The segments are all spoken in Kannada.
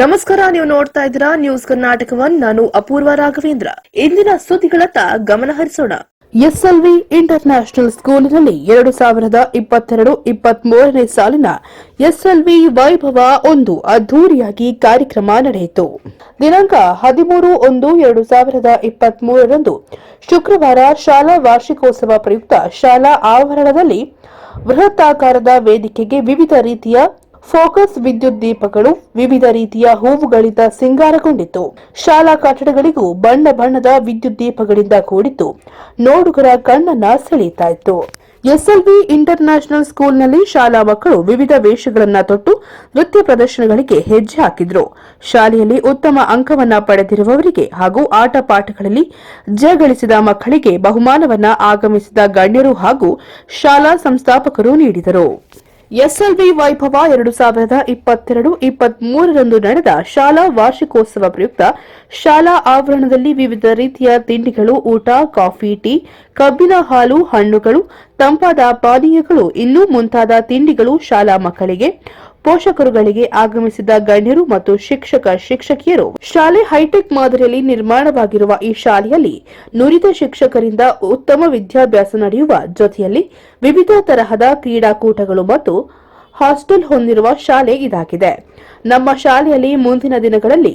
ನಮಸ್ಕಾರ, ನೀವು ನೋಡ್ತಾ ಇದ್ದೀರಾ ನ್ಯೂಸ್ ಕರ್ನಾಟಕವನ್ ನಾನು ಅಪೂರ್ವ ರಾಘವೇಂದ್ರ. ಇಂದಿನ ಸುದ್ದಿಗಳತ್ತ ಗಮನ ಹರಿಸೋಣ. ಎಸ್ಎಲ್ವಿ ಇಂಟರ್ ನ್ಯಾಷನಲ್ ಸ್ಕೂಲಿನಲ್ಲಿ ಎರಡು ಸಾವಿರದ ಇಪ್ಪತ್ತೆರಡು ಇಪ್ಪತ್ಮೂರನೇ ಸಾಲಿನ ಎಸ್ಎಲ್ವಿ ವೈಭವ ಒಂದು ಅದ್ದೂರಿಯಾಗಿ ಕಾರ್ಯಕ್ರಮ ನಡೆಯಿತು. ದಿನಾಂಕ ಹದಿಮೂರು ಒಂದು ಎರಡು ಸಾವಿರದ ಇಪ್ಪತ್ಮೂರರಂದು ಶುಕ್ರವಾರ ಶಾಲಾ ವಾರ್ಷಿಕೋತ್ಸವ ಪ್ರಯುಕ್ತ ಶಾಲಾ ಆವರಣದಲ್ಲಿ ಬೃಹತ್ತಾಕಾರದ ವೇದಿಕೆಗೆ ವಿವಿಧ ರೀತಿಯ ಫೋಕಸ್ ವಿದ್ಯುತ್ ದೀಪಗಳು ವಿವಿಧ ರೀತಿಯ ಹೂವುಗಳಿಂದ ಸಿಂಗಾರಗೊಂಡಿತು ಶಾಲಾ ಕಟ್ಟಡಗಳಿಗೂ ಬಣ್ಣ ಬಣ್ಣದ ವಿದ್ಯುತ್ ದೀಪಗಳಿಂದ ಕೂಡಿತು ನೋಡುಗರ ಕಣ್ಣನ್ನ ಸೆಳೆಯುತ್ತಾ ಇತ್ತು. ಎಸ್ಎಲ್ವಿ ಇಂಟರ್ ನ್ಯಾಷನಲ್ ಸ್ಕೂಲ್ನಲ್ಲಿ ಶಾಲಾ ಮಕ್ಕಳು ವಿವಿಧ ವೇಷಗಳನ್ನ ತೊಟ್ಟು ನೃತ್ಯ ಪ್ರದರ್ಶನಗಳಿಗೆ ಹೆಜ್ಜೆ ಹಾಕಿದ್ರು. ಶಾಲೆಯಲ್ಲಿ ಉತ್ತಮ ಅಂಕವನ್ನ ಪಡೆದಿರುವವರಿಗೆ ಹಾಗೂ ಆಟ ಪಾಠಗಳಲ್ಲಿ ಜಯಗಳಿಸಿದ ಮಕ್ಕಳಿಗೆ ಬಹುಮಾನವನ್ನ ಆಗಮಿಸಿದ ಗಣ್ಯರು ಹಾಗೂ ಶಾಲಾ ಸಂಸ್ಥಾಪಕರು ನೀಡಿದರು. ಎಸ್ಎಲ್ವಿ ವೈಭವ ಎರಡು ಸಾವಿರದ ಇಪ್ಪತ್ತೆರಡು ಇಪ್ಪತ್ಮೂರರಂದು ನಡೆದ ಶಾಲಾ ವಾರ್ಷಿಕೋತ್ಸವ ಪ್ರಯುಕ್ತ ಶಾಲಾ ಆವರಣದಲ್ಲಿ ವಿವಿಧ ರೀತಿಯ ತಿಂಡಿಗಳು, ಊಟ, ಕಾಫಿ, ಟೀ, ಕಬ್ಬಿನ ಹಾಲು, ಹಣ್ಣುಗಳು, ತಂಪಾದ ಪಾನೀಯಗಳು, ಇನ್ನೂ ಮುಂತಾದ ತಿಂಡಿಗಳು ಶಾಲಾ ಮಕ್ಕಳಿಗೆ ಪೋಷಕರುಗಳಿಗೆ ಆಗಮಿಸಿದ ಗಣ್ಯರು ಮತ್ತು ಶಿಕ್ಷಕ ಶಿಕ್ಷಕಿಯರು ಶಾಲೆ ಹೈಟೆಕ್ ಮಾದರಿಯಲ್ಲಿ ನಿರ್ಮಾಣವಾಗಿರುವ ಈ ಶಾಲೆಯಲ್ಲಿ ನುರಿತ ಶಿಕ್ಷಕರಿಂದ ಉತ್ತಮ ವಿದ್ಯಾಭ್ಯಾಸ ನಡೆಯುವ ಜೊತೆಯಲ್ಲಿ ವಿವಿಧ ತರಹದ ಕ್ರೀಡಾಕೂಟಗಳು ಮತ್ತು ಹಾಸ್ಟೆಲ್ ಹೊಂದಿರುವ ಶಾಲೆ ಇದಾಗಿದೆ. ನಮ್ಮ ಶಾಲೆಯಲ್ಲಿ ಮುಂದಿನ ದಿನಗಳಲ್ಲಿ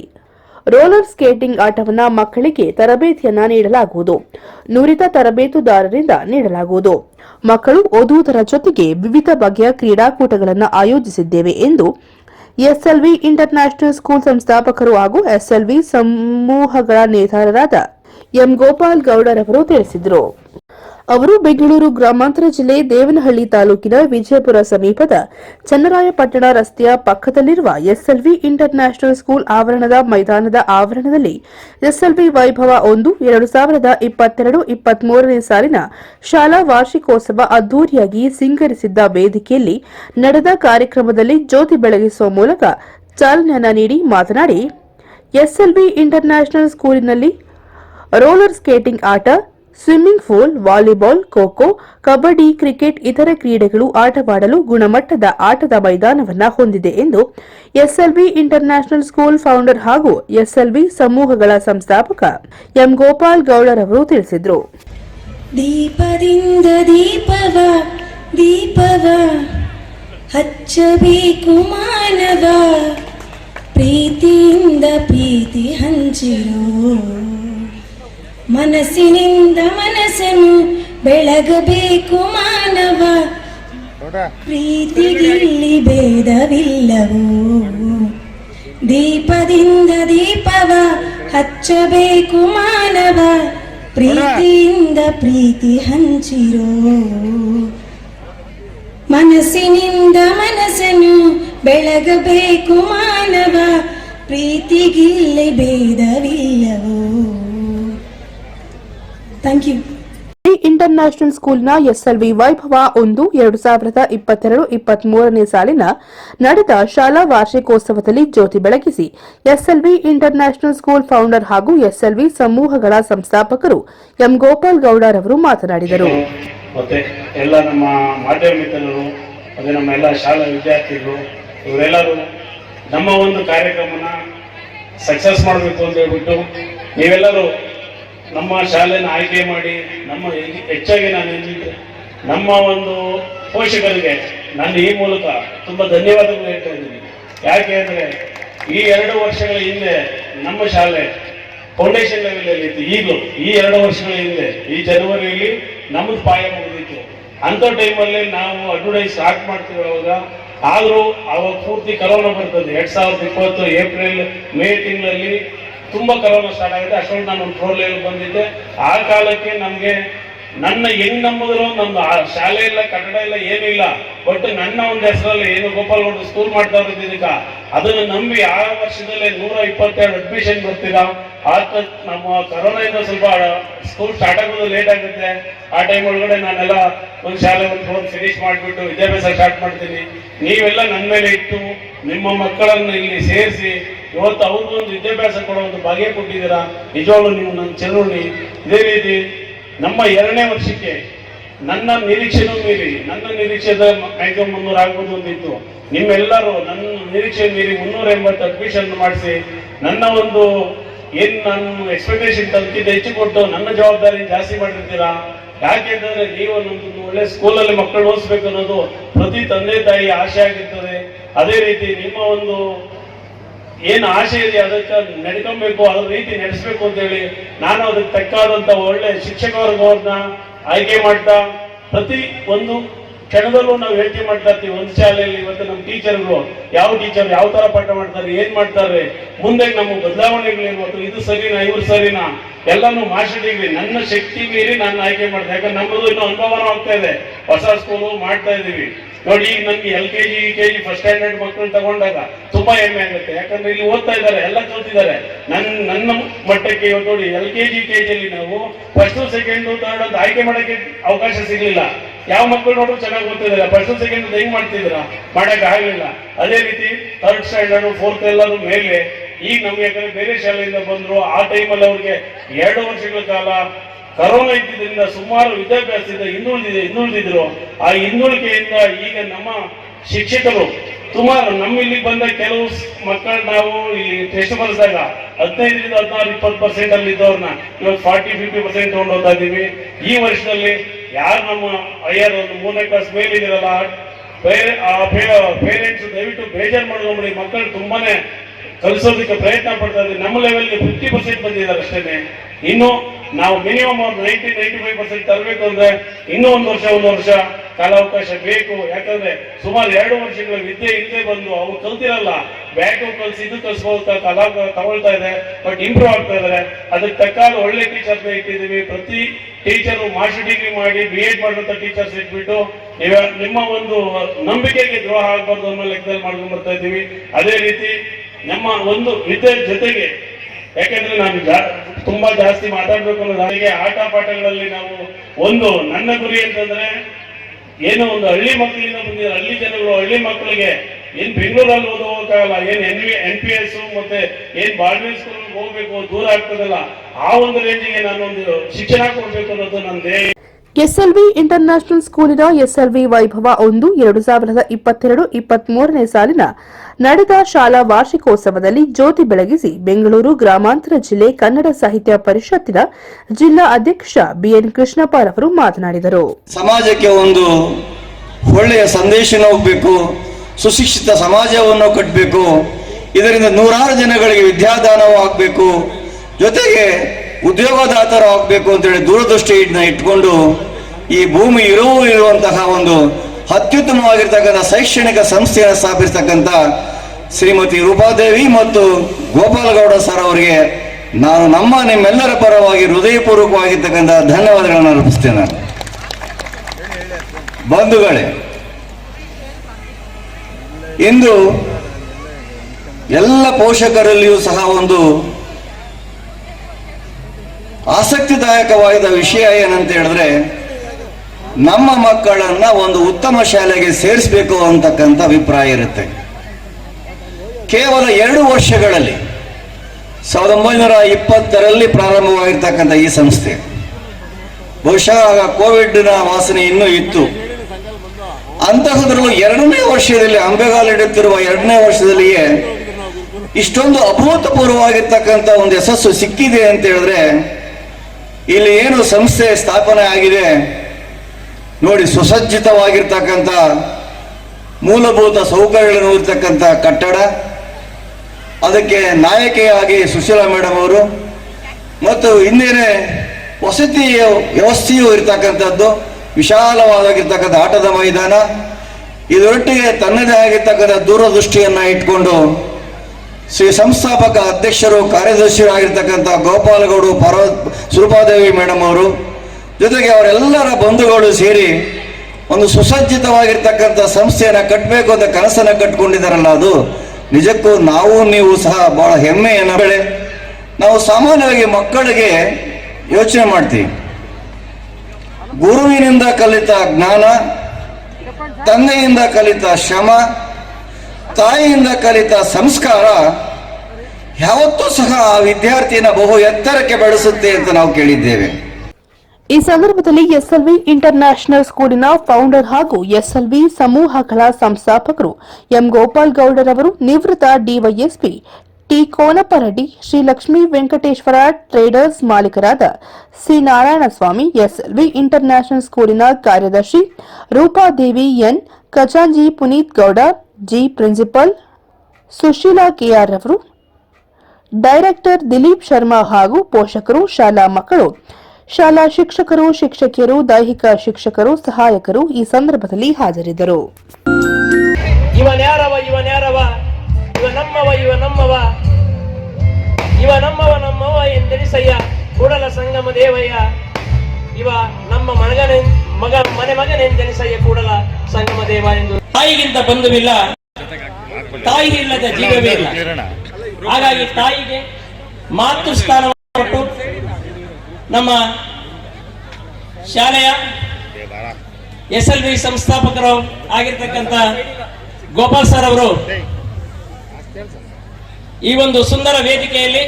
ರೋಲರ್ ಸ್ಕೇಟಿಂಗ್ ಆಟವನ್ನು ಮಕ್ಕಳಿಗೆ ತರಬೇತಿಯನ್ನ ನೀಡಲಾಗುವುದು. ನುರಿತ ತರಬೇತುದಾರರಿಂದ ನೀಡಲಾಗುವುದು. ಮಕ್ಕಳು ಓದುವುದರ ಜೊತೆಗೆ ವಿವಿಧ ಬಗೆಯ ಕ್ರೀಡಾಕೂಟಗಳನ್ನು ಆಯೋಜಿಸಿದ್ದೇವೆ ಎಂದು ಎಸ್ಎಲ್ವಿ ಇಂಟರ್ ನ್ಯಾಷನಲ್ ಸ್ಕೂಲ್ ಸಂಸ್ಥಾಪಕರು ಹಾಗೂ ಎಸ್ಎಲ್ವಿ ಸಮೂಹಗಳ ನೇತಾರರಾದ ಎಂ ಗೋಪಾಲ್ ಗೌಡರವರು ತಿಳಿಸಿದರು. ಅವರು ಬೆಂಗಳೂರು ಗ್ರಾಮಾಂತರ ಜಿಲ್ಲೆ ದೇವನಹಳ್ಳಿ ತಾಲೂಕಿನ ವಿಜಯಪುರ ಸಮೀಪದ ಚನ್ನರಾಯಪಟ್ಟಣ ರಸ್ತೆಯ ಪಕ್ಕದಲ್ಲಿರುವ ಎಸ್ಎಲ್ವಿ ಇಂಟರ್ ಸ್ಕೂಲ್ ಆವರಣದ ಮೈದಾನದ ಆವರಣದಲ್ಲಿ ಎಸ್ಎಲ್ವಿ ವೈಭವ ಒಂದು, ಎರಡು ಸಾವಿರದ ಇಪ್ಪತ್ತೆರಡು, ಇಪ್ಪತ್ಮೂರನೇ ಸಾಲಿನ ಶಾಲಾ ವಾರ್ಷಿಕೋತ್ಸವ ಅದ್ದೂರಿಯಾಗಿ ಸಿಂಗರಿಸಿದ್ದ ವೇದಿಕೆಯಲ್ಲಿ ನಡೆದ ಕಾರ್ಯಕ್ರಮದಲ್ಲಿ ಜ್ಯೋತಿ ಬೆಳಗಿಸುವ ಮೂಲಕ ಚಾಲನೆಯನ್ನ ನೀಡಿ ಮಾತನಾಡಿ, ಎಸ್ಎಲ್ವಿ ಇಂಟರ್ ನ್ಯಾಷನಲ್ ಸ್ಕೂಲಿನಲ್ಲಿ ರೋಲರ್ ಸ್ಕೇಟಿಂಗ್ ಆಟ swimming pool volleyball kho kho kabaddi cricket ಇತರ ಕ್ರೀಡೆಗಳು ಆಟವಾಡಲು ಗುಣಮಟ್ಟದ ಆಟದ ಮೈದಾನವನ್ನು ಹೊಂದಿದೆ ಎಂದು SLV international school founder ಹಾಗೂ ಎಸ್ಎಲ್ವಿ ಸಮೂಹಗಳ ಸಂಸ್ಥಾಪಕ ಎಂ ಗೋಪಾಲ್ ಗೌಡರವರು ತಿಳಿಸಿದರು. ದೀಪದಿಂದ ದೀಪವ ದೀಪವ, ಹಚ್ಚಬೇಕು ಮಾನವ, ಪ್ರೀತಿಯಿಂದ ಪ್ರೀತಿ ಹಂಚಿರೋ. ಮನಸ್ಸಿನಿಂದ ಮನಸ್ಸನ್ನು ಬೆಳಗಬೇಕು ಮಾನವ. ಪ್ರೀತಿಗಿಲ್ಲಿ ಭೇದವಿಲ್ಲವೋ? ದೀಪದಿಂದ ದೀಪವ ಹಚ್ಚಬೇಕು ಮಾನವ. ಪ್ರೀತಿಯಿಂದ ಪ್ರೀತಿ ಹಂಚಿರೋ? ಮನಸ್ಸಿನಿಂದ ಮನಸ್ಸನ್ನು ಬೆಳಗಬೇಕು ಮಾನವ. ಪ್ರೀತಿಗಿಲ್ಲಿ ಭೇದವಿಲ್ಲವೋ? ಥ್ಯಾಂಕ್ ಯು ಇಂಟರ್ ನ್ಯಾಷನಲ್ ಸ್ಕೂಲ್ನ ಎಸ್ಎಲ್ವಿ ವೈಭವ ಒಂದು ಎರಡು ಸಾವಿರದ ಇಪ್ಪತ್ತೆರಡು ಇಪ್ಪತ್ಮೂರನೇ ಸಾಲಿನ ನಡೆದ ಶಾಲಾ ವಾರ್ಷಿಕೋತ್ಸವದಲ್ಲಿ ಜ್ಯೋತಿ ಬೆಳಗಿಸಿ SLV international school founder ಹಾಗೂ ಎಸ್ಎಲ್ವಿ ಸಮೂಹಗಳ ಸಂಸ್ಥಾಪಕರು ಎಂ ಗೋಪಾಲ್ ಗೌಡರವರು ಮಾತನಾಡಿದರು. ಮತ್ತೆ ಎಲ್ಲ ನಮ್ಮ ಮಾಧ್ಯಮ ಮಿತ್ರರು ಮತ್ತೆ ನಮ್ಮ ಎಲ್ಲ ಶಾಲಾ ವಿದ್ಯಾರ್ಥಿಗಳು ಇವರೆಲ್ಲರೂ ನಮ್ಮ ಒಂದು ಕಾರ್ಯಕ್ರಮನ ಸಕ್ಸಸ್ ಮಾಡಬೇಕು ಅಂತ ಹೇಳ್ಬಿಟ್ಟು ನೀವೆಲ್ಲರೂ ನಮ್ಮ ಶಾಲೆನ ಆಯ್ಕೆ ಮಾಡಿ, ನಮ್ಮ ಹೆಚ್ಚಾಗಿ ನಾನು ನಮ್ಮ ಒಂದು ಪೋಷಕರಿಗೆ ನಾನು ಈ ಮೂಲಕ ತುಂಬಾ ಧನ್ಯವಾದಗಳು ಹೇಳ್ತಾ ಇದ್ದೀನಿ. ಯಾಕೆ ಅಂದರೆ ಈ ಎರಡು ವರ್ಷಗಳ ಹಿಂದೆ ನಮ್ಮ ಶಾಲೆ ಫೌಂಡೇಶನ್ ಲೆವೆಲ್ ಅಲ್ಲಿ ಇತ್ತು. ಈಗಲೂ ಈ ಎರಡು ವರ್ಷಗಳ ಹಿಂದೆ, ಈ ಜನವರಿಯಲ್ಲಿ ನಮ್ಮದು ಪಾಯ ಮುಗಿದಿತ್ತು. ಅಂತ ಟೈಮಲ್ಲಿ ನಾವು ಅಡ್ವರ್ಟೈಸ್ ಸ್ಟಾರ್ಟ್ ಮಾಡ್ತೀವಿ ಅವಾಗ, ಆದ್ರೂ ಅವಾಗ ಪೂರ್ತಿ ಕರೋನಾ ಬರ್ತದೆ. ಎರಡ್ ಸಾವಿರದ ಇಪ್ಪತ್ತು ಏಪ್ರಿಲ್ ಮೇ ತಿಂಗಳಲ್ಲಿ ತುಂಬಾ ಕರೋನಾ ಸ್ಟಾರ್ಟ್ ಆಗಿದೆ. ಅಷ್ಟೊಂದು ನಾನು ಒಂದು ಲೆವೆಲ್ ಬಂದಿದ್ದೆ. ಆ ಕಾಲಕ್ಕೆ ನಮಗೆ ನನ್ನ ಹೆಂಗ್ ನಂಬಿದ್ರು, ನಮ್ದು ಆ ಶಾಲೆ ಇಲ್ಲ, ಕಟ್ಟಡ ಇಲ್ಲ, ಏನೂ ಇಲ್ಲ. ಬಟ್ ನನ್ನ ಒಂದು ಹೆಸರಲ್ಲಿ ಏನು ಗೋಪಾಲ್ ಗೌಡ ಸ್ಕೂಲ್ ಮಾಡ್ತಾ ಇದ್ದಿದ್ದಕ್ಕ ಅದನ್ನ ನಂಬಿ ಆ ವರ್ಷದಲ್ಲೇ ನೂರ ಇಪ್ಪತ್ತೆರಡು ಅಡ್ಮಿಷನ್ ಬರ್ತೀರಾ ಆತ ನಮ್ಮ ಕರೋನಾಯಿಂದ ಸ್ವಲ್ಪ ಸ್ಕೂಲ್ ಸ್ಟಾರ್ಟ್ ಆಗೋದು ಲೇಟ್ ಆಗುತ್ತೆ. ಆ ಟೈಮ್ ಒಳಗಡೆ ನಾನೆಲ್ಲ ಒಂದು ಶಾಲೆ ಒಂದು ಫೋನ್ ಫಿನಿಶ್ ಮಾಡಿಬಿಟ್ಟು ವಿದ್ಯಾಭ್ಯಾಸ ಸ್ಟಾರ್ಟ್ ಮಾಡ್ತೀನಿ. ನೀವೆಲ್ಲ ನನ್ನ ಮೇಲೆ ಇಟ್ಟು ನಿಮ್ಮ ಮಕ್ಕಳನ್ನು ಇಲ್ಲಿ ಸೇರಿಸಿ ಇವತ್ತು ಅವ್ರಿಗೊಂದು ವಿದ್ಯಾಭ್ಯಾಸ ಕೊಡೋ ಒಂದು ಭಾಗ್ಯ ಕೊಟ್ಟಿದ್ದೀರಾ? ನಿಜವಾಗ್ಲೂ ನೀವು ನನ್ನ ಚೆಲುವಣಿ ಇದೇ ರೀತಿ ನಮ್ಮ ಎರಡನೇ ವರ್ಷಕ್ಕೆ ನನ್ನ ನಿರೀಕ್ಷೆನೂ ಮೀರಿ, ನನ್ನ ನಿರೀಕ್ಷೆದ ಐದು ಮುನ್ನೂರ ಆಗ್ಬೋದು ಅಂತಿತ್ತು ನಿಮ್ಮೆಲ್ಲರೂ ನನ್ನ ನಿರೀಕ್ಷೆ ಮೀರಿ ಮುನ್ನೂರ ಎಂಬತ್ತು ಅಡ್ಮಿಷನ್ ಮಾಡಿಸಿ, ನನ್ನ ಒಂದು ಏನು ನಾನು ಎಕ್ಸ್ಪೆಕ್ಟೇಷನ್ ತಲುಪಿದ್ದೆ ಹೆಚ್ಚು ಕೊಟ್ಟು ನನ್ನ ಜವಾಬ್ದಾರಿ ಜಾಸ್ತಿ ಮಾಡಿರ್ತೀರಾ? ಯಾಕೆಂದ್ರೆ ನೀವು ಒಂದು ಒಳ್ಳೆ ಸ್ಕೂಲಲ್ಲಿ ಮಕ್ಕಳು ಓದಿಸ್ಬೇಕು ಅನ್ನೋದು ಪ್ರತಿ ತಂದೆ ತಾಯಿ ಆಸೆ ಆಗಿರ್ತದೆ. ಅದೇ ರೀತಿ ನಿಮ್ಮ ಒಂದು ಏನು ಆಸೆ ಇದೆ ಅದಕ್ಕೆ ನಡ್ಕೊಬೇಕು, ಅದ್ರ ರೀತಿ ನಡೆಸಬೇಕು ಅಂತ ಹೇಳಿ ನಾನು ಅದಕ್ಕೆ ತಕ್ಕಾದಂಥ ಒಳ್ಳೆ ಶಿಕ್ಷಕ ವರ್ಗವನ್ನ ಆಯ್ಕೆ ಮಾಡ್ತಾ ಪ್ರತಿ ಒಂದು ಕ್ಷಣದಲ್ಲೂ ನಾವು ಹೇಳಿಕೆ ಮಾಡ್ತಾ ಇರ್ತೀವಿ. ಒಂದು ಶಾಲೆಯಲ್ಲಿ ಇವತ್ತು ನಮ್ಮ ಟೀಚರ್ಗಳು ಯಾವ ಟೀಚರ್ ಯಾವ ತರ ಪಾಠ ಮಾಡ್ತಾರೆ, ಏನ್ ಮಾಡ್ತಾರೆ, ಮುಂದೆ ನಮ್ಮ ಬದಲಾವಣೆಗಳೇನು ಇದು ಸರಿನಾ, ಇವ್ರು ಸರಿನಾ? ಎಲ್ಲಾನು ಮಾಸ್ಟರ್ ನನ್ನ ಶಕ್ತಿ ಮೀರಿ ನಾನು ಆಯ್ಕೆ ಮಾಡಿದೆ. ಯಾಕಂದ್ರೆ ನಮ್ಮದು ಇನ್ನೂ ಅನುಭವನೂ ಆಗ್ತಾ ಇದೆ. ಹೊಸ ಸ್ಕೂಲು ಮಾಡ್ತಾ ಇದೀವಿ. ನೋಡಿ ಈಗ ನನ್ಗೆ L K G K G first standard ಮಕ್ಕಳು ತಗೊಂಡಾಗ ತುಂಬಾ ಹೆಮ್ಮೆ ಆಗುತ್ತೆ. ಯಾಕಂದ್ರೆ ಇಲ್ಲಿ ಓದ್ತಾ ಇದ್ದಾರೆ, ಎಲ್ಲ ಕಲ್ತಿದ್ದಾರೆ ನನ್, ನನ್ನ ಮಟ್ಟಕ್ಕೆ ಇವತ್ತು ನೋಡಿ ಎಲ್ ಕೆ ಜಿ ಕೆ ಜಿಯಲ್ಲಿ ನಾವು ಫಸ್ಟ್ ಸೆಕೆಂಡ್ ಥರ್ಡ್ ಅಂತ ಆಯ್ಕೆ ಮಾಡಕ್ಕೆ ಅವಕಾಶ ಸಿಗ್ಲಿಲ್ಲ. ಯಾವ ಮಕ್ಕಳು ನೋಡ್ರು ಚೆನ್ನಾಗಿ ಓದ್ತಿದ್ದಾರೆ ಫಸ್ಟ್ ಸೆಕೆಂಡ್ ಹೆಂಗ್ ಮಾಡ್ತಿದ್ರ ಮಾಡಕ್ ಆಗಲಿಲ್ಲ. ಅದೇ ರೀತಿ ಥರ್ಡ್ ಸ್ಟ್ಯಾಂಡರ್ಡ್ ಫೋರ್ತ್ ಎಲ್ಲರೂ ಮೇಲೆ. ಈಗ ನಮ್ಗೆ ಯಾಕಂದ್ರೆ ಬೇರೆ ಶಾಲೆಯಿಂದ ಬಂದ್ರು, ಆ ಟೈಮಲ್ಲಿ ಅವ್ರಿಗೆ ಎರಡು ವರ್ಷಗಳ ಕಾಲ ಕರೋನಾ ಇದ್ದಿದ್ದರಿಂದ ಸುಮಾರು ವಿದ್ಯಾಭ್ಯಾಸದಿಂದ ಹಿಂದುಳಿದಿದೆ ಹಿಂದುಳಿದಿದ್ರು. ಆ ಹಿಂದುಳಿಕೆಯಿಂದ ಈಗ ನಮ್ಮ ಶಿಕ್ಷಕರು ಸುಮಾರು ನಮ್ಮ ಇಲ್ಲಿ ಬಂದ ಕೆಲವು ಮಕ್ಕಳು ನಾವು ಇಲ್ಲಿ ಟೆಸ್ಟ್ ಬರೆಸಿದಾಗ ಹದಿನೈದರಿಂದ ಹದಿನಾರು ಇಪ್ಪತ್ತು ಪರ್ಸೆಂಟ್ ಅಲ್ಲಿ ಇದ್ದವ್ರನ್ನ ಇವಾಗ ಫಾರ್ಟಿ ಫಿಫ್ಟಿ ಪರ್ಸೆಂಟ್ ತಗೊಂಡು ಹೋಗ್ತಾ ಇದ್ದೀವಿ. ಈ ವರ್ಷದಲ್ಲಿ ಯಾರು ನಮ್ಮ ಹೈಯರ್ ಒಂದು ಮೂರನೇ ಕ್ಲಾಸ್ ಮೇಲಿದ್ದೀರಲ್ಲ ಪೇರೆಂಟ್ಸ್ ದಯವಿಟ್ಟು ಬೇಜಾರು ಮಾಡ್ಕೊಂಬಿಡಿ ಮಕ್ಕಳು ತುಂಬಾನೇ ಕಲಿಸೋದಕ್ಕೆ ಪ್ರಯತ್ನ ಪಡ್ತಾ ಇದ್ದೀವಿ ನಮ್ಮ ಲೆವೆಲ್ಗೆ ಫಿಫ್ಟಿ ಪರ್ಸೆಂಟ್ ಬಂದಿದ್ದಾರೆ ಅಷ್ಟೇನೆ. ಇನ್ನು ನಾವು ಮಿನಿಮಮ್ ಒಂದು ನೈಂಟಿ ನೈಂಟಿ ಫೈವ್ ಪರ್ಸೆಂಟ್ ತರಬೇಕು ಅಂದ್ರೆ ಇನ್ನೂ ಒಂದು ವರ್ಷ ಒಂದು ವರ್ಷ ಕಾಲಾವಕಾಶ ಬೇಕು. ಯಾಕಂದ್ರೆ ಸುಮಾರು ಎರಡು ವರ್ಷಗಳ ವಿದ್ಯೆ ಇಲ್ಲದೆ ಬಂದು ಅವ್ರು ಕಲ್ತಿರಲ್ಲ. ಬ್ಯಾಟು ಕಲ್ಸಿ ಇದು ಕಲ್ಸ್ಬೋದು ಕಾಲ ತಗೊಳ್ತಾ ಇದೆ. ಬಟ್ ಇಂಪ್ರೂವ್ ಆಗ್ತಾ ಇದಾರೆ. ಅದಕ್ಕೆ ತಕ್ಕಾಗ ಒಳ್ಳೆ ಟೀಚರ್ಸ್ ಇಟ್ಟಿದ್ದೀವಿ. ಪ್ರತಿ ಟೀಚರ್ ಮಾಸ್ಟರ್ ಡಿಗ್ರಿ ಮಾಡಿ ಬಿ ಎಡ್ ಮಾಡಿದಂತ ಟೀಚರ್ಸ್ ಇಟ್ಬಿಟ್ಟು ನಿಮ್ಮ ಒಂದು ನಂಬಿಕೆಗೆ ದ್ರೋಹ ಆಗ್ಬಾರ್ದು ಅನ್ನೋ ಲೆಕ್ಕದಲ್ಲಿ ಮಾಡ್ಕೊಂಡು ಬರ್ತಾ ಇದ್ದೀವಿ. ಅದೇ ರೀತಿ ನಮ್ಮ ಒಂದು ವಿದ್ಯೆ ಜೊತೆಗೆ, ಯಾಕಂದ್ರೆ ನಾನು ತುಂಬಾ ಜಾಸ್ತಿ ಮಾತಾಡ್ಬೇಕು ಅನ್ನೋದು ನನಗೆ ಆಟ ಪಾಠಗಳಲ್ಲಿ ನಾವು ಒಂದು, ನನ್ನ ಗುರಿ ಅಂತಂದ್ರೆ ಏನೋ ಒಂದು ಹಳ್ಳಿ ಮಕ್ಕಳಿಂದ ಬಂದಿರೋ ಹಳ್ಳಿ ಜನಗಳು, ಹಳ್ಳಿ ಮಕ್ಕಳಿಗೆ ಏನ್ ಬೆಂಗಳೂರಲ್ಲಿ ಓದೋಕ್ಕಾಗಲ್ಲ ಏನ್ N V N P S ಮತ್ತೆ ಏನ್ ಬಾಳ್ವೆ ಸ್ಕೂಲ್ ಹೋಗ್ಬೇಕು, ದೂರ ಆಗ್ತದಲ್ಲ, ಆ ಒಂದು ರೇಂಜಿಗೆ ನಾನು ಒಂದು ಶಿಕ್ಷಣ ಕೊಡ್ಬೇಕು ಅನ್ನೋದು ನನ್ನ ಎಸ್ಎಲ್ವಿ ಇಂಟರ್ನ್ಯಾಷನಲ್ ಸ್ಕೂಲಿನ ಎಸ್ಎಲ್ವಿ ವೈಭವ ಒಂದು ಎರಡು ಸಾವಿರದ ಇಪ್ಪತ್ತೆರಡು ಇಪ್ಪತ್ಮೂರನೇ ಸಾಲಿನ ನಡೆದ ಶಾಲಾ ವಾರ್ಷಿಕೋತ್ಸವದಲ್ಲಿ ಜ್ಯೋತಿ ಬೆಳಗಿಸಿ ಬೆಂಗಳೂರು ಗ್ರಾಮಾಂತರ ಜಿಲ್ಲೆ ಕನ್ನಡ ಸಾಹಿತ್ಯ ಪರಿಷತ್ತಿನ ಜಿಲ್ಲಾ ಅಧ್ಯಕ್ಷ ಬಿಎನ್ ಕೃಷ್ಣಪ್ಪರವರು ಮಾತನಾಡಿದರು. ಸಮಾಜಕ್ಕೆ ಒಂದು ಒಳ್ಳೆಯ ಸಂದೇಶ ಹೋಗಬೇಕು, ಸುಶಿಕ್ಷಿತ ಸಮಾಜವನ್ನು ಕಟ್ಟಬೇಕು ಇದರಿಂದ ನೂರಾರು ಜನಗಳಿಗೆ ವಿದ್ಯಾದಾನವೂ ಆಗಬೇಕು. ಜೊತೆಗೆ ಉದ್ಯೋಗದಾತರು ಆಗಬೇಕು ಅಂತೇಳಿ ದೂರದೃಷ್ಟಿಯನ್ನು ಇಟ್ಕೊಂಡು ಈ ಭೂಮಿ ಇರುವ ಇರುವಂತಹ ಒಂದು ಅತ್ಯುತ್ತಮವಾಗಿರ್ತಕ್ಕಂಥ ಶೈಕ್ಷಣಿಕ ಸಂಸ್ಥೆಯನ್ನು ಸ್ಥಾಪಿಸ್ತಕ್ಕಂಥ ಶ್ರೀಮತಿ ರೂಪಾದೇವಿ ಮತ್ತು ಗೋಪಾಲಗೌಡ ಸರ್ ಅವರಿಗೆ ನಾನು ನಮ್ಮ ನಿಮ್ಮೆಲ್ಲರ ಪರವಾಗಿ ಹೃದಯಪೂರ್ವಕವಾಗಿರ್ತಕ್ಕಂಥ ಧನ್ಯವಾದಗಳನ್ನು ಅರ್ಪಿಸ್ತೇನೆ. ಬಂಧುಗಳೇ, ಇಂದು ಎಲ್ಲ ಪೋಷಕರಲ್ಲಿಯೂ ಸಹ ಒಂದು ಆಸಕ್ತಿದಾಯಕವಾದ ವಿಷಯ ಏನಂತ ಹೇಳಿದ್ರೆ, ನಮ್ಮ ಮಕ್ಕಳನ್ನ ಒಂದು ಉತ್ತಮ ಶಾಲೆಗೆ ಸೇರಿಸಬೇಕು ಅಂತಕ್ಕಂಥ ಅಭಿಪ್ರಾಯ ಇರುತ್ತೆ. ಕೇವಲ ಎರಡು ವರ್ಷಗಳಲ್ಲಿ, ಸಾವಿರದ ಒಂಬೈನೂರ ಇಪ್ಪತ್ತರಲ್ಲಿ ಪ್ರಾರಂಭವಾಗಿರ್ತಕ್ಕಂಥ ಈ ಸಂಸ್ಥೆ. ಬಹುಶಃ ಆಗ ಕೋವಿಡ್ನ ವಾಸನೆ ಇನ್ನೂ ಇತ್ತು. ಅಂತಹದ್ರಲ್ಲೂ ಎರಡನೇ ವರ್ಷದಲ್ಲಿ ಅಂಬೆಗಾಲಿಡುತ್ತಿರುವ ಎರಡನೇ ವರ್ಷದಲ್ಲಿಯೇ ಇಷ್ಟೊಂದು ಅಭೂತಪೂರ್ವವಾಗಿರ್ತಕ್ಕಂಥ ಒಂದು ಯಶಸ್ಸು ಸಿಕ್ಕಿದೆ ಅಂತ ಹೇಳಿದ್ರೆ ಇಲ್ಲಿ ಏನು ಸಂಸ್ಥೆ ಸ್ಥಾಪನೆ ಆಗಿದೆ? ನೋಡಿ, ಸುಸಜ್ಜಿತವಾಗಿರ್ತಕ್ಕಂಥ ಮೂಲಭೂತ ಸೌಕರ್ಯಗಳನ್ನು ಇರ್ತಕ್ಕಂಥ ಕಟ್ಟಡ, ಅದಕ್ಕೆ ನಾಯಕಿಯಾಗಿ ಸುಶೀಲಾ ಮೇಡಮ್ ಅವರು, ಮತ್ತು ಹಿಂದೇನೆ ವಸತಿ ವ್ಯವಸ್ಥೆಯು ಇರ್ತಕ್ಕಂಥದ್ದು, ವಿಶಾಲವಾಗಿರ್ತಕ್ಕಂಥ ಆಟದ ಮೈದಾನ, ಇದರೊಟ್ಟಿಗೆ ತನ್ನದೇ ಆಗಿರ್ತಕ್ಕಂಥ ದೂರದೃಷ್ಟಿಯನ್ನು ಇಟ್ಕೊಂಡು ಶ್ರೀ ಸಂಸ್ಥಾಪಕ ಅಧ್ಯಕ್ಷರು ಕಾರ್ಯದರ್ಶಿಯಾಗಿರ್ತಕ್ಕಂಥ ಗೋಪಾಲಗೌಡ ಪರ್ವ ಸುರಪಾದೇವಿ ಮೇಡಮ್ ಅವರು, ಜೊತೆಗೆ ಅವರೆಲ್ಲರ ಬಂಧುಗಳು ಸೇರಿ ಒಂದು ಸುಸಜ್ಜಿತವಾಗಿರ್ತಕ್ಕಂಥ ಸಂಸ್ಥೆಯನ್ನು ಕಟ್ಟಬೇಕು ಅಂತ ಕನಸನ್ನು ಕಟ್ಕೊಂಡಿದ್ದಾರಲ್ಲ ಅದು. ನಿಜಕ್ಕೂ ನಾವು ನೀವು ಸಹ ಬಹಳ ಹೆಮ್ಮೆಯನ್ನು ಬೆಳೆ. ನಾವು ಸಾಮಾನ್ಯವಾಗಿ ಮಕ್ಕಳಿಗೆ ಯೋಚನೆ ಮಾಡ್ತೀವಿ. ಗುರುವಿನಿಂದ ಕಲಿತ ಜ್ಞಾನ, ತಂದೆಯಿಂದ ಕಲಿತ ಶ್ರಮ ತಾಯಿಯಿಂದ ಕಲಿತ ಸಂಸ್ಕಾರ ಯಾವತ್ತೂ ಸಹ ಆ ವಿದ್ಯಾರ್ಥಿನ ಬಹು ಎತ್ತರಕ್ಕೆ ಬೆಳೆಸುತ್ತೆ ಅಂತ ನಾವು ಕೇಳಿದ್ದೇವೆ. ಈ ಸಂದರ್ಭದಲ್ಲಿ ಎಸ್ಎಲ್ವಿ ಇಂಟರ್ನ್ಯಾಷನಲ್ ಸ್ಕೂಲಿನ ಫೌಂಡರ್ ಹಾಗೂ ಎಸ್ಎಲ್ವಿ ಸಮೂಹಗಳ ಸಂಸ್ಥಾಪಕರು ಎಂ ಗೋಪಾಲ್ ಗೌಡರ್ ಅವರು ನಿವೃತ್ತ DYSP T Konappareddy Shri Lakshmi Venkateshwara traders ಮಾಲೀಕರಾದ C Narayanaswamy SLV international ಸ್ಕೂಲಿನ ಕಾರ್ಯದರ್ಶಿ Roopadevi N, ಖಜಾಂಜಿ Puneeth Gowda G principal Sushila KR ಅವರು, ಡೈರೆಕ್ಟರ್ ದಿಲೀಪ್ ಶರ್ಮಾ ಹಾಗೂ ಪೋಷಕರು, ಶಾಲಾ ಮಕ್ಕಳು, ಶಾಲಾ ಶಿಕ್ಷಕರು, ಶಿಕ್ಷಕಿಯರು, ದೈಹಿಕ ಶಿಕ್ಷಕರು, ಸಹಾಯಕರು ಈ ಸಂದರ್ಭದಲ್ಲಿ ಹಾಜರಿದ್ದರು. ಇವ ನಮ್ಮವ ನಮ್ಮವ ಎಂದೆನಿಸಯ್ಯ, ಕೂಡಲ ಸಂಗಮ ದೇವಯ್ಯ, ಇವ ನಮ್ಮ ಮಗನ ಮಗ, ಮನೆ ಮಗನೆಂದೆನಿಸಯ್ಯ ಕೂಡಲ ಸಂಗಮ ದೇವ ಎಂದು. ತಾಯಿಗಿಂತ ಬಂಧುವಿಲ್ಲ. ತಾಯಿ ಇಲ್ಲದ ಜೀವವೇ ಇಲ್ಲ. ಹಾಗಾಗಿ ತಾಯಿಗೆ ಮಾತೃ ಸ್ಥಾನ ಕೊಟ್ಟು ನಮ್ಮ ಶಾಲೆಯ ಎಸ್ ಎಲ್ ವಿ ಸಂಸ್ಥಾಪಕರು ಆಗಿರ್ತಕ್ಕಂಥ ಗೋಪಾಲ್ ಸರ್ ಅವರು ಈ ಒಂದು ಸುಂದರ ವೇದಿಕೆಯಲ್ಲಿ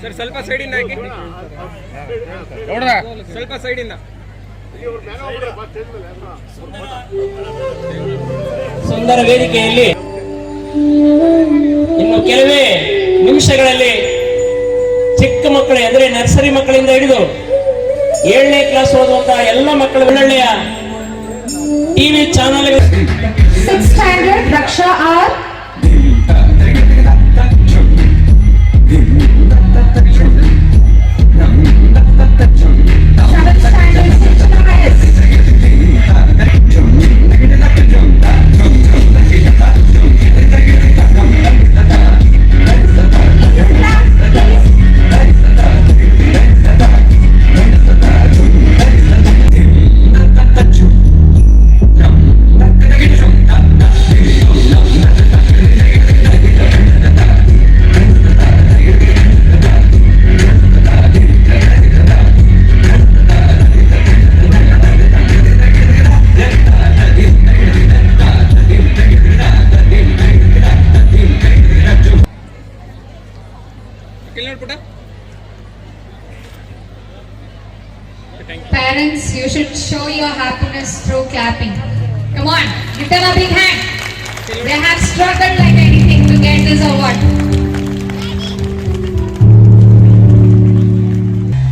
ಸರ್ ಸ್ವಲ್ಪ ಸೈಡಿಂದ ಹಾಕಿ. ಸ್ವಲ್ಪ ಸೈಡಿಂದ. ಸುಂದರ ವೇದಿಕೆಯಲ್ಲಿ ಇನ್ನು ಕೆಲವೇ ನಿಮಿಷಗಳಲ್ಲಿ ಚಿಕ್ಕ ಮಕ್ಕಳು ಅಂದ್ರೆ ನರ್ಸರಿ ಮಕ್ಕಳಿಂದ ಹಿಡಿದು ಏಳನೇ ಕ್ಲಾಸ್ ಓದುವಂತಹ ಎಲ್ಲ ಮಕ್ಕಳು ಒಳ್ಳೊಳ್ಳೆಯ TV channel six standard Raksha R.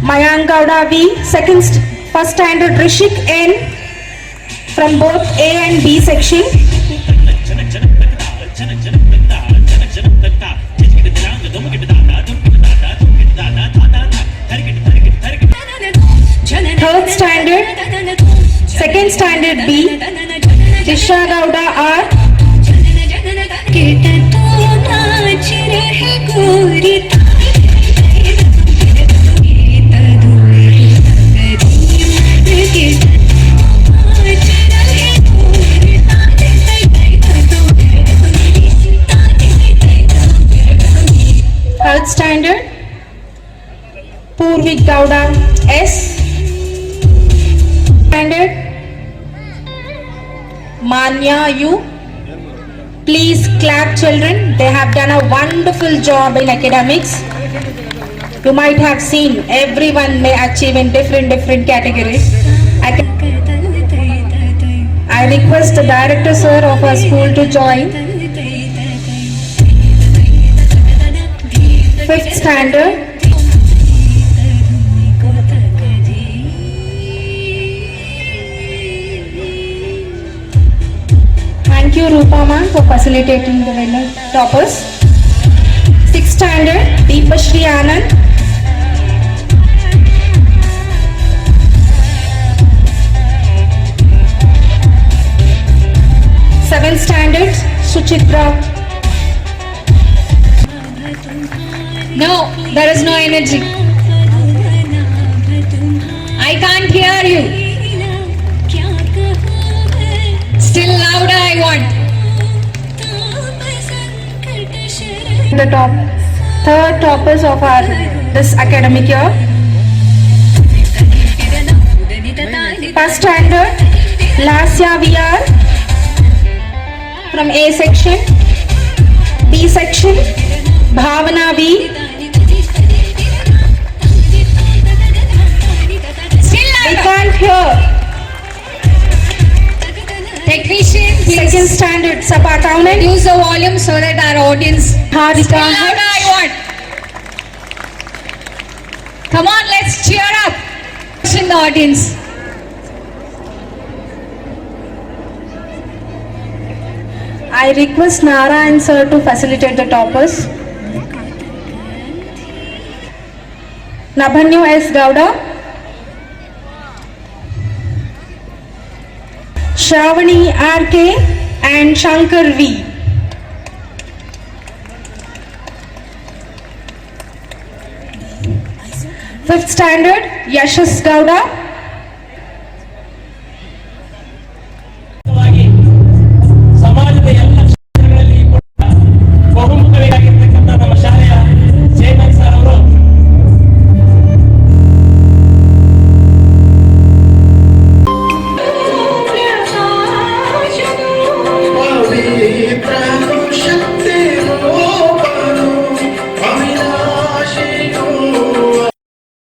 Mayank V, second, first standard Rishik N from both A and B section. Third standard, second standard B, Tisha Gowda R. Gowda S. Standard, Manya U. Please clap children, they have done a wonderful job in academics. You might have seen everyone may achieve in different different categories. I, I request the director sir of our school to join. Fifth standard, Thank you, Rupa ma'am, for facilitating the winner toppers. Sixth standard, Deepashri Anand. Seventh standard, Suchitra. No, there is no energy. I can't hear you. Louder, I want. The top, third toppers of our this academic year. First standard, last year we are from A section. B section, Bhavana V. can't hear. Technician, Second standard, Sapa Townend. reduce the volume so that our audience. Harika. Speak louder, I want. Come on, let's cheer up. In the audience. I request Narayan sir to facilitate the toppers. Nabhanyu S. Gowda. Shravani R.K. and Shankar V. Fifth standard, Yashas Gowda.